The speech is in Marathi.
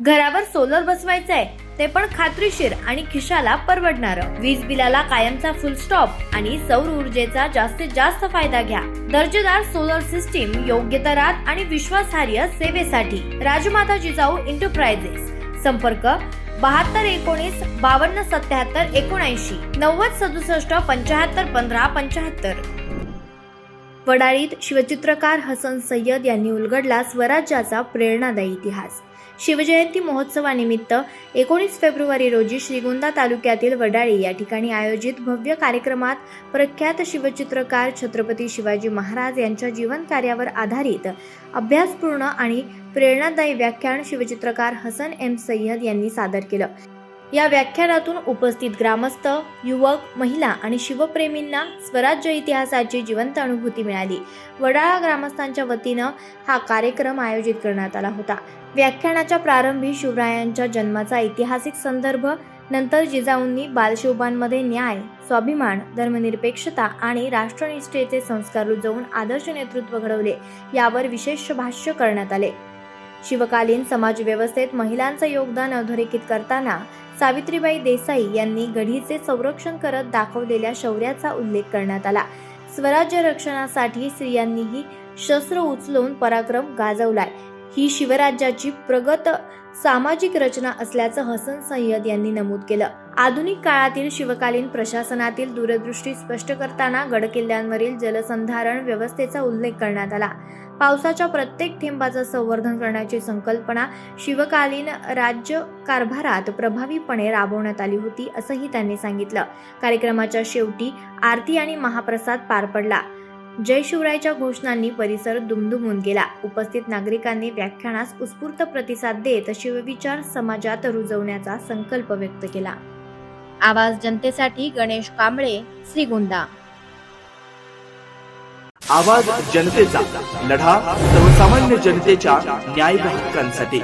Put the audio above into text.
घरावर सोलर बसवायचंय ते पण खात्रीशीर आणि खिशाला परवडणार. वीज बिलाला कायमचा फुल स्टॉप आणि सौर ऊर्जेचा जास्तीत जास्त फायदा घ्या. दर्जेदार सोलर सिस्टीम योग्य दरात आणि विश्वासार्ह सेवेसाठी. राजमाता जिजाऊ इंटरप्राइजेस संपर्क बहात्तर एकोणीस बावन्न सत्याहत्तर एकोणऐंशी. नव्वद सदुसष्ट पंचाहत्तर पंधरा पंचाहत्तर वडाळीत शिवचित्रकार हसन सय्यद यांनी उलगडला स्वराज्याचा प्रेरणादायी इतिहास. शिवजयंती महोत्सवानिमित्त एकोणीस फेब्रुवारी रोजी श्रीगोंदा तालुक्यातील वडाळी या ठिकाणी आयोजित भव्य कार्यक्रमात प्रख्यात शिवचित्रकार छत्रपती शिवाजी महाराज यांच्या जीवन कार्यावर आधारित अभ्यासपूर्ण आणि प्रेरणादायी व्याख्यान शिवचित्रकार हसन एम सय्यद यांनी सादर केलं. या व्याख्यानातून उपस्थित ग्रामस्थ युवक महिला आणि शिवप्रेमींना स्वराज्य इतिहासाची जिवंत अनुभूती मिळाली. वडाळा ग्रामस्थांच्या वतीनं हा कार्यक्रम आयोजित करण्यात आला होता. व्याख्यानाच्या प्रारंभी शिवरायांच्या जन्माचा ऐतिहासिक संदर्भ नंतर जिजाऊंनी बालशिवबांमध्ये न्याय स्वाभिमान धर्मनिरपेक्षता आणि राष्ट्रनिष्ठेचे संस्कार रुजवून आदर्श नेतृत्व घडवले यावर विशेष भाष्य करण्यात आले. शिवकालीन समाजव्यवस्थेत महिलांचं योगदान अधोरेखित करताना सावित्रीबाई देसाई यांनी गढीचे संरक्षण करत दाखवलेल्या शौर्याचा उल्लेख करण्यात आला. स्वराज्य रक्षणासाठी स्त्रियांनीही शस्त्र उचलून पराक्रम गाजवलाय. ही शिवराज्याची प्रगत सामाजिक रचना असल्याचं हसन सय्यद यांनी नमूद केलं. आधुनिक काळातील शिवकालीन प्रशासनातील दूरदृष्टी स्पष्ट करताना गडकिल्ल्यांवरील जलसंधारण व्यवस्थेचा उल्लेख करण्यात आला. पावसाच्या प्रत्येक थेंबाचं संवर्धन करण्याची संकल्पना शिवकालीन राज्य कारभारात प्रभावीपणे राबवण्यात आली होती असंही त्यांनी सांगितलं. कार्यक्रमाच्या शेवटी आरती आणि महाप्रसाद पार पडला. जय शिवरायच्या घोषणांनी परिसर दुमदुमून गेला. उपस्थित नागरिकांनी व्याख्यानास उत्स्फूर्त प्रतिसाद देत शिवविचार समाजात रुजवण्याचा संकल्प व्यक्त केला. आवाज जनतेसाठी गणेश कांबळे श्रीगोंदा. आवाज जनतेचा लढा सर्वसामान्य जनतेच्या न्याय हक्कांसाठी